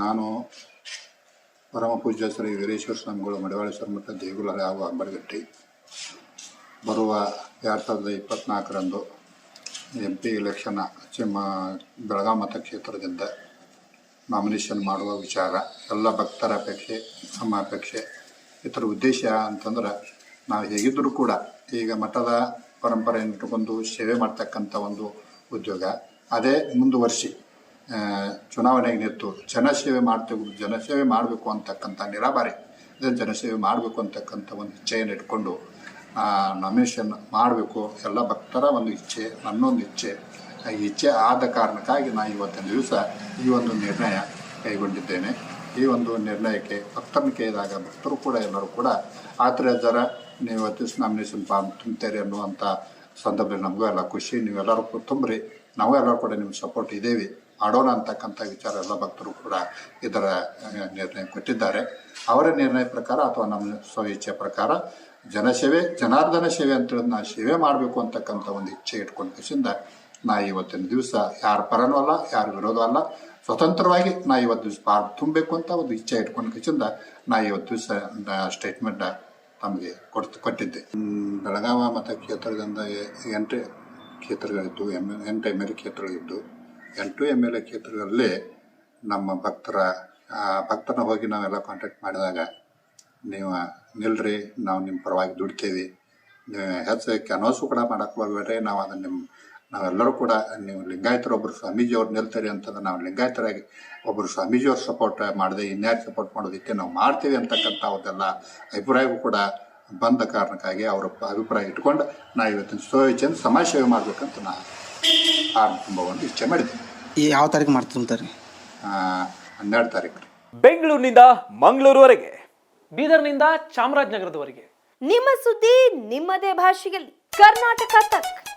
ನಾನು ಪರಮ ಪೂಜ್ಯ ಶ್ರೀ ವೀರೇಶ್ವರ ಸ್ವಾಮಿಗಳು, ಮಡವಾಳೇಶ್ವರ ಮಠ ದೇಗುಲ ಹಾಗೂ ಅಂಬರಗಟ್ಟಿ ಬರುವ ಎರಡು ಸಾವಿರದ ಇಪ್ಪತ್ತ್ನಾಲ್ಕರಂದು ಎಂ ಪಿ ಎಲೆಕ್ಷನ್ ಚಿಮ್ಮ ಬೆಳಗಾವಿ ಮತಕ್ಷೇತ್ರದಿಂದ ನಾಮಿನೇಷನ್ ಮಾಡುವ ವಿಚಾರ, ಎಲ್ಲ ಭಕ್ತರ ಅಪೇಕ್ಷೆ ನಮ್ಮ ಅಪೇಕ್ಷೆ ಇದರ ಉದ್ದೇಶ ಅಂತಂದ್ರೆ ನಾವು ಹೇಗಿದ್ದರೂ ಕೂಡ ಈಗ ಮಠದ ಪರಂಪರೆಯನ್ನು ಇಟ್ಟುಕೊಂಡು ಸೇವೆ ಮಾಡ್ತಕ್ಕಂಥ ಒಂದು ಉದ್ಯೋಗ. ಅದೇ ಮುಂದುವರಿಸಿ ಚುನಾವಣೆಗೆ ನಿಂತು ಜನಸೇವೆ ಮಾಡ್ತೇವೆ, ಜನಸೇವೆ ಮಾಡಬೇಕು ಅಂತಕ್ಕಂಥ ನಿರಾಬಾರಿ ಜನಸೇವೆ ಮಾಡಬೇಕು ಅಂತಕ್ಕಂಥ ಒಂದು ಇಚ್ಛೆಯನ್ನು ಇಟ್ಕೊಂಡು ನಮೇಶನ್ ಮಾಡಬೇಕು, ಎಲ್ಲ ಭಕ್ತರ ಒಂದು ಇಚ್ಛೆ, ನನ್ನೊಂದು ಇಚ್ಛೆ. ಇಚ್ಛೆ ಆದ ಕಾರಣಕ್ಕಾಗಿ ನಾನು ಇವತ್ತಿನ ದಿವಸ ಈ ಒಂದು ನಿರ್ಣಯ ಕೈಗೊಂಡಿದ್ದೇನೆ. ಈ ಒಂದು ನಿರ್ಣಯಕ್ಕೆ ಭಕ್ತರನ್ನು ಕೇಳಿದಾಗ ಭಕ್ತರು ಕೂಡ, ಎಲ್ಲರೂ ಕೂಡ ಆತರ ನೀವು ಇವತ್ತು ನಾಮಿನೇಷನ್ ಫಾರ್ಮ್ ತುಂಬ್ತೇರಿ ಅನ್ನುವಂಥ ಸಂದರ್ಭದಲ್ಲಿ ನಮಗೂ ಎಲ್ಲ ಖುಷಿ. ನೀವೆಲ್ಲರೂ ತುಂಬ್ರಿ. ನಾವು ಎಲ್ಲರೂ ಕೂಡ ನಿಮ್ಮ ಸಪೋರ್ಟ್ ಇದ್ದೇವೆ. ಮಾಡೋಣ ಅಂತಕ್ಕಂಥ ವಿಚಾರ ಎಲ್ಲ ಭಕ್ತರು ಕೂಡ ಇದರ ನಿರ್ಣಯ ಕೊಟ್ಟಿದ್ದಾರೆ. ಅವರ ನಿರ್ಣಯ ಪ್ರಕಾರ ಅಥವಾ ನಮ್ಮ ಸ್ವ ಇಚ್ಛೆ ಪ್ರಕಾರ ಜನಸೇವೆ, ಜನಾರ್ದನ ಸೇವೆ ಅಂತ ನಾ ಸೇವೆ ಮಾಡಬೇಕು ಅಂತಕ್ಕಂಥ ಒಂದು ಇಚ್ಛೆ ಇಟ್ಕೊಂಡ ಕಸಿಂದ ನಾ ಇವತ್ತಿನ ದಿವಸ ಯಾರ ಪರನೂ ಅಲ್ಲ, ಯಾರ ವಿರೋಧ ಅಲ್ಲ, ಸ್ವತಂತ್ರವಾಗಿ ನಾ ಇವತ್ತು ದಿವಸ ಪಾರ್ ತುಂಬಬೇಕು ಅಂತ ಒಂದು ಇಚ್ಛೆ ಇಟ್ಕೊಂಡ ಕಚಿಂದ ನಾ ಇವತ್ತು ದಿವಸ ಸ್ಟೇಟ್ಮೆಂಟ್ ತಮಗೆ ಕೊಡ್ತು, ಕೊಟ್ಟಿದ್ದೆ. ಬೆಳಗಾವ ಮತಕ್ಷೇತ್ರದಿಂದ ಕ್ಷೇತ್ರದಿಂದ ಎಂಟು ಕ್ಷೇತ್ರಗಳಿದ್ದು ಎಂ ಎಂಟು ಎಂ ಎಲ್ ಕ್ಷೇತ್ರಗಳಿದ್ದು ಎಂಟು ಎಂ ಎಲ್ ಎ ಕ್ಷೇತ್ರಗಳಲ್ಲಿ ನಮ್ಮ ಭಕ್ತರ, ಆ ಭಕ್ತನ ಹೋಗಿ ನಾವೆಲ್ಲ ಕಾಂಟ್ಯಾಕ್ಟ್ ಮಾಡಿದಾಗ ನೀವು ನಿಲ್ರಿ, ನಾವು ನಿಮ್ಮ ಪರವಾಗಿ ದುಡ್ತೇವೆ ನೀವು ಹೆಚ್ಚು ಕೆನೋಸು ಕೂಡ ಮಾಡಕ್ಕೆ ಹೋಗ್ಬೇಡ್ರಿ. ನಾವು ಅದನ್ನು ನಿಮ್ಮ ನಾವೆಲ್ಲರೂ ಕೂಡ ನೀವು ಲಿಂಗಾಯತರು ಒಬ್ಬರು ಸ್ವಾಮೀಜಿಯವ್ರು ನಿಲ್ತೀರಿ ಅಂತಂದ್ರೆ ನಾವು ಲಿಂಗಾಯತರಾಗಿ ಒಬ್ಬರು ಸ್ವಾಮೀಜಿಯವ್ರು ಸಪೋರ್ಟ್ ಮಾಡಿದೆ, ಇನ್ಯಾರು ಸಪೋರ್ಟ್ ಮಾಡೋದಕ್ಕೆ ನಾವು ಮಾಡ್ತೀವಿ ಅಂತಕ್ಕಂಥ ಅವ್ರದ್ದೆಲ್ಲ ಅಭಿಪ್ರಾಯವೂ ಕೂಡ ಬಂದ ಕಾರಣಕ್ಕಾಗಿ ಅವರ ಅಭಿಪ್ರಾಯ ಇಟ್ಕೊಂಡು ನಾವು ಇವತ್ತಿನ ಸ್ವಚ್ಛಂದ ಸಮಾಜ ಸೇವೆ ಮಾಡ್ಬೇಕಂತ ನಾ ಆ ಕುಂಭವನ್ನು ಒಂದು ಇಚ್ಛೆ ಈ ಯಾವ ತಾರೀಕು ಮಾಡ್తుంತಾರೆ ಆ, ಹನ್ನೆರಡು ತಾರೀಕು. ಬೆಂಗಳೂರಿನಿಂದ ಮಂಗಳೂರುವರೆಗೆ ಬೀದರ್ನಿಂದ ಚಾಮರಾಜನಗರದವರೆಗೆ. ನಿಮ್ಮ ಸುದ್ದಿ ನಿಮ್ಮದೇ ಭಾಷೆಯಲ್ಲಿ. ಕರ್ನಾಟಕ ತಕ್.